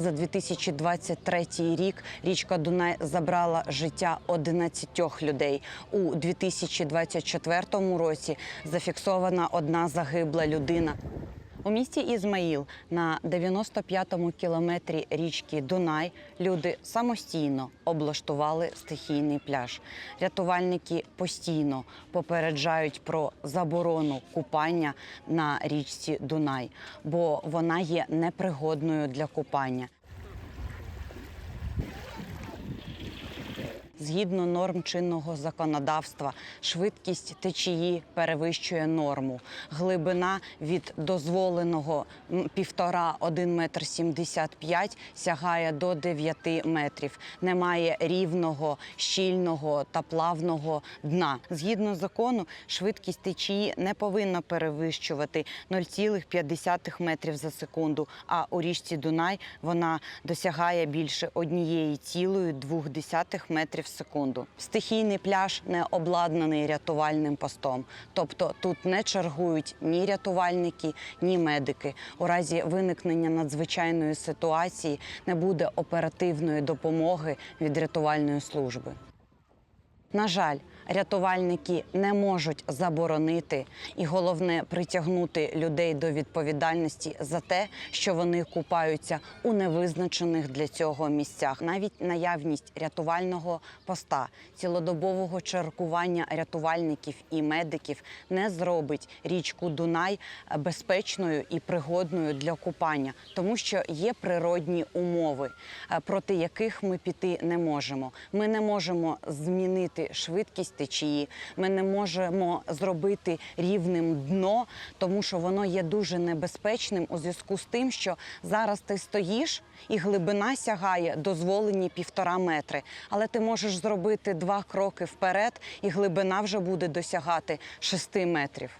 За 2023 рік річка Дунай забрала життя 11 людей. У 2024 році зафіксована одна загибла людина. У місті Ізмаїл на 95-му кілометрі річки Дунай люди самостійно облаштували стихійний пляж. Рятувальники постійно попереджають про заборону купання на річці Дунай, бо вона є непригодною для купання. Згідно норм чинного законодавства, швидкість течії перевищує норму. Глибина від дозволеного м, півтора 1 метр 75 сягає до 9 метрів. Немає рівного, щільного та плавного дна. Згідно закону, швидкість течії не повинна перевищувати 0,5 метрів за секунду. А у річці Дунай вона досягає більше однієї цілої двох десятих метрів в секунду. Стихійний пляж не обладнаний рятувальним постом, тобто тут не чергують ні рятувальники, ні медики. У разі виникнення надзвичайної ситуації не буде оперативної допомоги від рятувальної служби. На жаль, рятувальники не можуть заборонити і головне притягнути людей до відповідальності за те, що вони купаються у невизначених для цього місцях. Навіть наявність рятувального поста, цілодобового чергування рятувальників і медиків не зробить річку Дунай безпечною і пригодною для купання, тому що є природні умови, е, проти яких ми піти не можемо. Ми не можемо змінити швидкість течії, ми не можемо зробити рівним дно, тому що воно є дуже небезпечним у зв'язку з тим, що зараз ти стоїш і глибина сягає дозволені півтора метри. Але ти можеш зробити два кроки вперед, і глибина вже буде досягати шести метрів.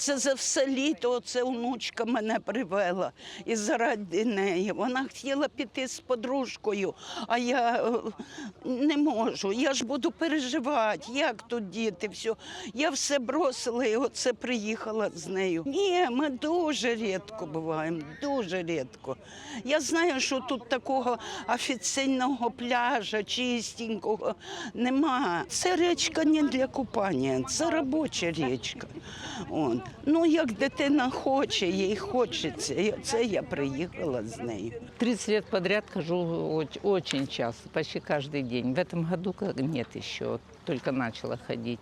Це за все літо це онучка мене привела. І заради неї. Вона хотіла піти з подружкою, а я е, не можу. Я ж буду переживати, як тут діти, все. Я все бросила і оце приїхала з нею. Ні, ми дуже рідко буваємо, дуже рідко. Я знаю, що тут такого офіційного пляжа, чистенького нема. Це річка не для купання, це робоча річка. От. Ну, як дитина хоче, їй хочеться. Це я приїхала з нею. 30 лет подряд хожу очень часто, почти каждый день. В этом году нет еще, только начала ходить.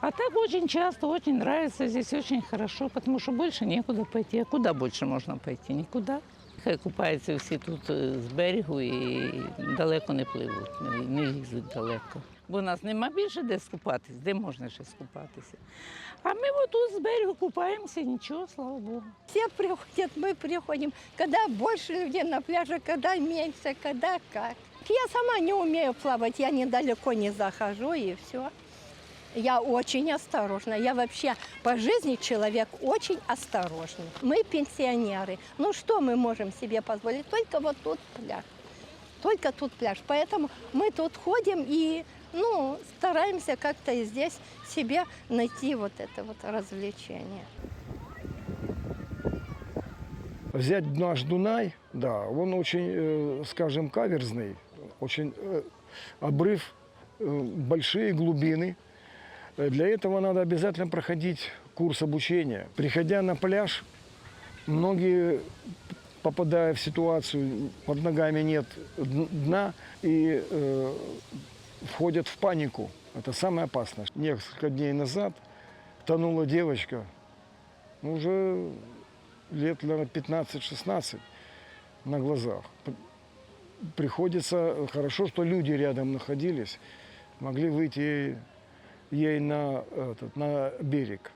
А так очень часто, очень нравится, здесь очень хорошо, потому что больше некуда пойти. А куда больше можно пойти? Никуда. Хай купаються всі тут з берегу і далеко не пливуть, не, лізуть далеко. Бо у нас нема більше де скупатись, де можна ще скупатися. А ми отут з берегу купаємося, нічого, слава Богу. Все приходят, мы приходим, когда больше людей на пляже, когда меньше, когда как. Я сама не умею плавать, я недалеко не захожу и все. Я очень осторожна. Я вообще по жизни человек очень осторожный. Мы пенсионеры. Ну что мы можем себе позволить? Только вот тут пляж. Только тут пляж. Поэтому мы тут ходим и ну, стараемся как-то и здесь себе найти вот это вот развлечение. Взять наш Дунай, да, он очень, э, скажем, каверзный, очень э, обрыв, э, большие глубины. Для этого надо обязательно проходить курс обучения. Приходя на пляж, многие, попадая в ситуацию, под ногами нет дн- дна и э, входят в панику. Это самое опасное. Несколько дней назад тонула девочка, ну, уже лет, наверное, 15-16 на глазах. П- Приходится, хорошо, что люди рядом находились, могли выйти ей, ей на, этот, на берег.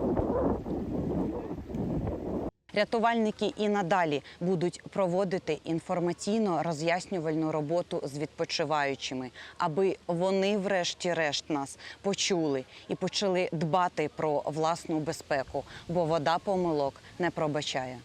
Рятувальники і надалі будуть проводити інформаційно роз'яснювальну роботу з відпочиваючими, аби вони, врешті-решт, нас почули і почали дбати про власну безпеку, бо вода помилок не пробачає.